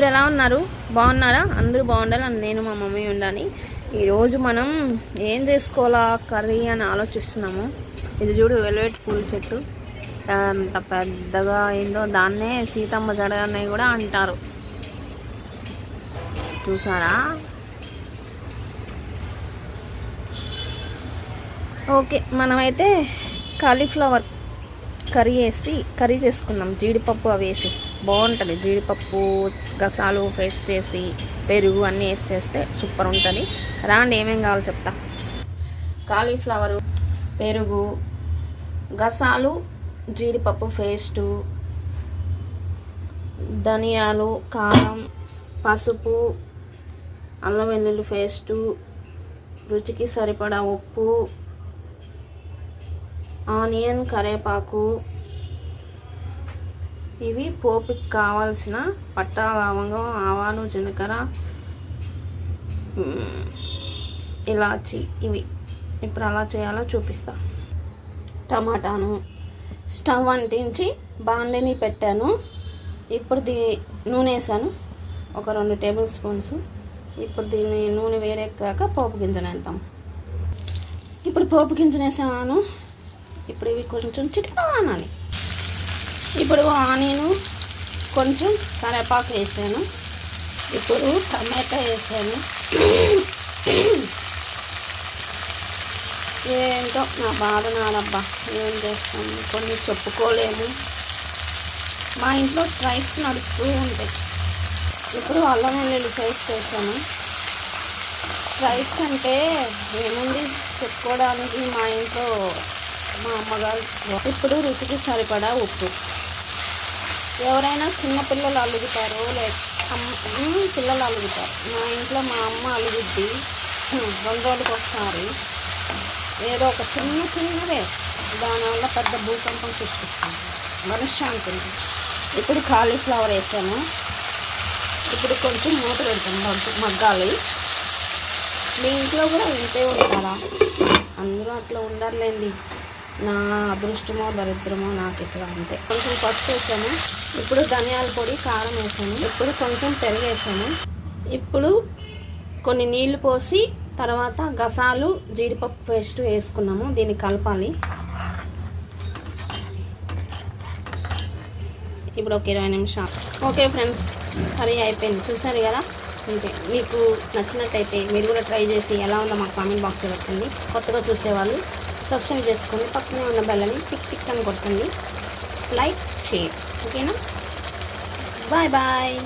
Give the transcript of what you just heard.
మీరు ఎలా ఉన్నారు? బాగున్నారా? అందరూ బాగుండాలి అని నేను మా మమ్మీ ఉండాలి. ఈరోజు మనం ఏం చేసుకోవాలా కర్రీ అని ఆలోచిస్తున్నాము. ఇది చూడు వెల్వెట్ పూల చెట్టు. అంత పెద్దగా ఏందో దాన్నే సీతమ్మ జడ అని కూడా అంటారు. చూసారా? ఓకే మనమైతే కాలీఫ్లవర్ కర్రీ వేసి కర్రీ చేసుకుందాం. జీడిపప్పు అవి వేసి. బాగుంటుంది. జీడిపప్పు గసాలు పేస్ట్ చేసి పెరుగు అన్నీ వేసి చేస్తే సూపర్ ఉంటుంది. రాండి ఏమేమి కావాలో చెప్తా. కాలీఫ్లవరు పెరుగు గసాలు జీడిపప్పు పేస్టు ధనియాలు కారం పసుపు అల్లం వెల్లుల్లి పేస్టు రుచికి సరిపడా ఉప్పు ఆనియన్ కరేపాకు ఇవి పోపుకి కావాల్సిన పట్టా లవంగం ఆవాలు జీలకర్ర ఇలాచి ఇవి. ఇప్పుడు అలా చేయాలో చూపిస్తా. టమాటాను. స్టవ్ అంటించి బాండిని పెట్టాను. ఇప్పుడు దీ నూనె వేసాను. ఒక రెండు టేబుల్ స్పూన్స్. ఇప్పుడు దీన్ని నూనె వేడెక్కాక పోపు గింజలు వేద్దాం. ఇప్పుడు పోపు గింజలు వేసాను. ఇప్పుడు ఇవి కొంచెం చిటికా అనాలి. ఇప్పుడు ఆనియన్ కొంచెం కరివేపాకు వేసాను. ఇప్పుడు టమాటా వేసాను. ఏంటో నా బాధ నాడబ్బా ఏం చేస్తాను కొన్ని చెప్పుకోలేము. మా ఇంట్లో స్ట్రైక్స్ నడుస్తూ ఉంటాయి. ఇప్పుడు అల్లం వెల్లుల్లి స్ట్రైక్స్ వేసాను. స్ట్రైక్స్ అంటే ఏముంది? చెప్పుకోవడానికి మా ఇంట్లో మా అమ్మగారు ఇప్పుడు రుచికి సరిపడా ఉప్పు. ఎవరైనా చిన్నపిల్లలు అలుగుతారు లేక అమ్మ పిల్లలు అలుగుతారు. మా ఇంట్లో మా అమ్మ అలుగుద్ది. రెండు రోజులకు ఒకసారి ఏదో ఒక చిన్న చిన్నవే దానివల్ల పెద్ద భూకంపం సృష్టిస్తుంది. మనశ్శాంతి ఇప్పుడు కాలీఫ్లవర్ వేసాను. ఇప్పుడు కొంచెం మూత పెడతాం మగ్గు మగ్గాలి. మీ ఇంట్లో కూడా ఇంతే ఉంటారా? అందరూ అట్లా ఉండర్లేండి. నా అదృష్టమో దరిద్రమో నాకు ఇక్కడ అంతే. కొంచెం పసుపు వేసాను. ఇప్పుడు ధనియాల పొడి కారం వేసాను. ఇప్పుడు కొంచెం పెరిగేసాము ఇప్పుడు కొన్ని నీళ్ళు పోసి తర్వాత గసాలు జీడిపప్పు పేస్ట్ వేసుకున్నాము. దీన్ని కలపాలి. ఇప్పుడు ఒక ఇరవై నిమిషాలు. ఓకే ఫ్రెండ్స్ కర్రీ అయిపోయింది. చూసారు కదా? అంతే. మీకు నచ్చినట్టయితే మీరు కూడా ట్రై చేసి ఎలా ఉందో మాకు కామెంట్ బాక్స్లో పెట్టండి. కొత్తగా చూసేవాళ్ళు సబ్స్క్రైబ్ చేసుకొని పక్కనే ఉన్న బెల్లని టిక్ టిక్ అని కొట్టండి. లైక్ షేర్ ఓకేనా బాయ్ బాయ్